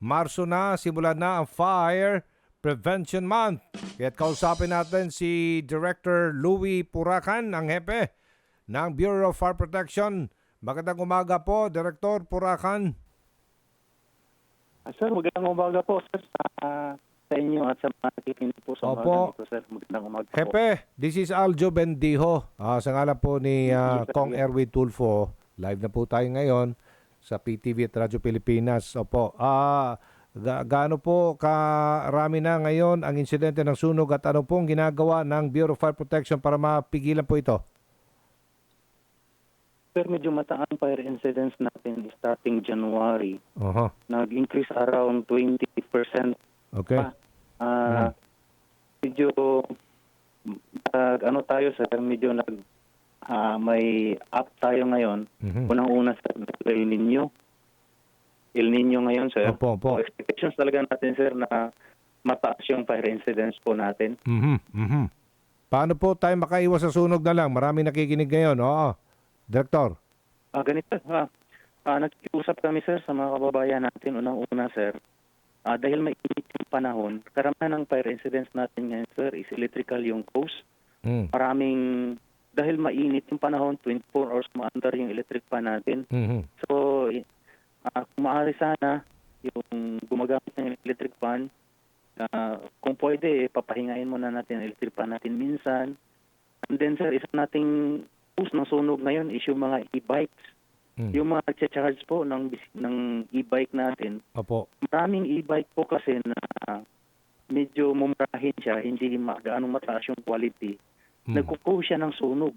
Marso na, simula na ang Fire Prevention Month. Kaya kausapin natin si Director Louis Puracan, ang hepe ng Bureau of Fire Protection. Magandang umaga po, Director Puracan. Ah, Sir, magandang umaga po sir sa, sa inyo at sa mga nakikinig po sa Opo. umaga nito, sir. Magandang umaga po. Hepe, this is Aljo Bendijo. Ah, sa ngalan po ni ah. Kong Erwin Tulfo. Live na po tayo ngayon sa PTV at Radyo Pilipinas. Opo. Ah, ga- gaano po karami na ngayon ang insidente ng sunog at ano pong ginagawa ng Bureau of Fire Protection para mapigilan po ito? Sir, medyo mataang fire incidents natin starting January. Oho. Nag-increase around 20%. Okay. pa. Ah, Medyo ah, ano tayo sir, medyo nag ah, may up tayo ngayon. Mhm. Unang-una sa El Nino. El Nino ngayon sir. Opo, opo. So, expectations talaga natin sir na mataas yung fire incidents po natin. Mhm. Mhm. Paano po tayo makaiwas sa sunog na lang? Marami nakikinig ngayon. Oo. Director. Ah, ganito. Ha. Ah, nagkiusap kami sir sa mga kababayan natin unang-una sir. Ah, dahil mainit yung panahon, karamihan ng fire incidents natin ngayon sir is electrical yung cause. Mm. Maraming dahil mainit yung panahon, 24 hours maandar yung electric fan natin. Mhm. So, ah, kung maaari sana yung gumagamit ng electric fan, ah, kung pwede, papahingain muna natin ang electric fan natin minsan. And then sir, isa nating cause ng sunog ngayon is yung mga e-bikes. Mm. Yung mga nagcha-charge po ng, ng e-bike natin, Opo. maraming e-bike po kasi na medyo mumurahin siya, hindi ma- gaano mataas yung quality. Mm. Nagkukuha siya ng sunog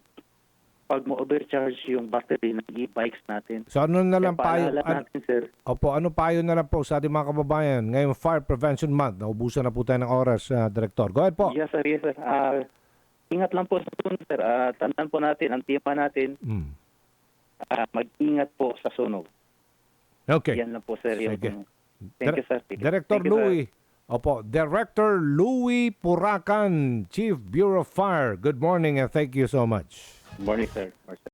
pag mo-overcharge yung battery ng e-bikes natin. So ano na lang payo? an- natin, sir. Opo, ano payo na lang po sa ating mga kababayan? Ngayong Fire Prevention Month, naubusan na po tayo ng oras, ah, Director. Go ahead po. Yes, sir. Yes, sir. Ah, ingat lang po sa sunog, sir. Ah, tandaan po natin, ang tema natin, Mm. ah, mag-ingat po sa sunog. Okay. Yan lang po, sir. Yung- Sige. Thank you, sir. Thank. Director. Louis. Opo, Director Louis Puracan, Chief Bureau of Fire. Good morning and thank you so much. Morning. Morning, sir.